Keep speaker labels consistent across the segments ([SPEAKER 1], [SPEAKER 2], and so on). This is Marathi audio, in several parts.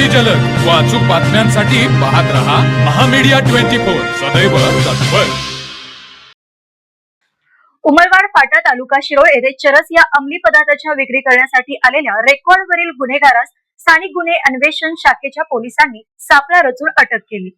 [SPEAKER 1] अति जलद व अचूक बातम्यांसाठी पाहत रहा महामीडिया ट्वेंटी फोर. सदैव तत्पर.
[SPEAKER 2] उमरवाड फाटा तालुका शिरोळ येथे चरस या अंमली पदार्थाच्या विक्री करण्यासाठी आलेल्या रेकॉर्डवरील गुन्हेगारास स्थानिक गुन्हे अन्वेषण शाखेच्या पोलिसांनी सापळा रचून अटक केली.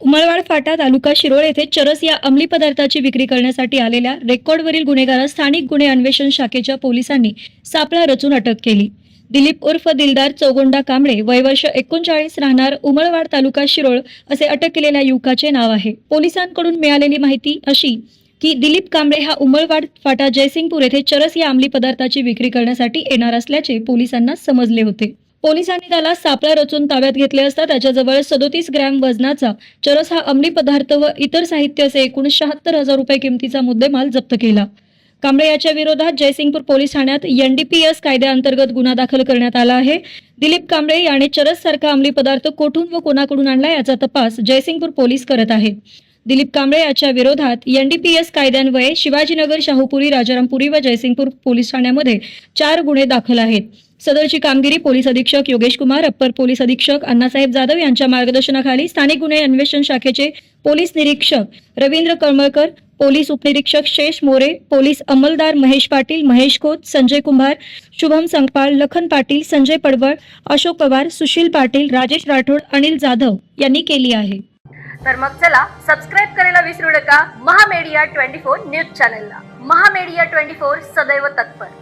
[SPEAKER 3] उमरवाड फाटा तालुका शिरोळ येथे चरस या अंमली पदार्थाची विक्री करण्यासाठी आलेल्या रेकॉर्डवरील गुन्हेगारास स्थानिक गुन्हे अन्वेषण शाखेच्या पोलिसांनी सापळा रचून अटक केली. दिलीप उर्फ दिलदार चौगोंडा कांबळे वयवर्ष एकोणचाळीस राहणार उमळवाड तालुका शिरोळ असे अटक केलेल्या युवकाचे नाव आहे. पोलिसांकडून मिळालेली माहिती अशी की दिलीप कांबळे हा उमळवाड फाटा जयसिंगपूर येथे चरस या अंमली पदार्थाची विक्री करण्यासाठी येणार असल्याचे पोलिसांना समजले होते. पोलिसांनी त्याला सापळा रचून ताब्यात घेतले असता त्याच्याजवळ सदोतीस ग्रॅम वजनाचा चरस हा अंमली पदार्थ व इतर साहित्य असे एकूण शहात्तर हजार रुपये किमतीचा मुद्देमाल जप्त केला. कांबळे याच्या विरोधात जयसिंगपूर पोलीस ठाण्यात एनडीपीएस कायद्याअंतर्गत गुन्हा दाखल करण्यात आला आहे. दिलीप कांबळे याने चरस सारखा अंमली पदार्थ कोठून व कोणाकडून आणला याचा तपास जयसिंगपूर पोलीस करत आहे. दिलीप कांबळे याच्या विरोधात एनडीपीएस कायद्यान्वये शिवाजीनगर शाहूपुरी राजारामपुरी व जयसिंगपूर पोलीस ठाण्यामध्ये चार गुन्हे दाखल आहेत. सदरची कामगिरी पोलीस अधीक्षक योगेश कुमार अप्पर पोलीस अधीक्षक अण्णासाहेब जाधव यांच्या मार्गदर्शनाखाली स्थानिक गुन्हे अन्वेषण शाखेचे पोलीस निरीक्षक रवींद्र कळमळकर पोलीस उपनिरीक्षक शेष मोरे पोलीस अंमलदार महेश पाटील महेश खोत संजय कुंभार शुभम संगपाळ लखन पाटील संजय पडवळ अशोक पवार सुशील पाटील राजेश राठोड अनिल जाधव यांनी केली आहे.
[SPEAKER 2] तर मग चला सबस्क्राईब करायला विसरू नका. महामेडिया ट्वेंटी फोर न्यूज चॅनलला. महामेडिया ट्वेंटी फोर सदैव तत्पर.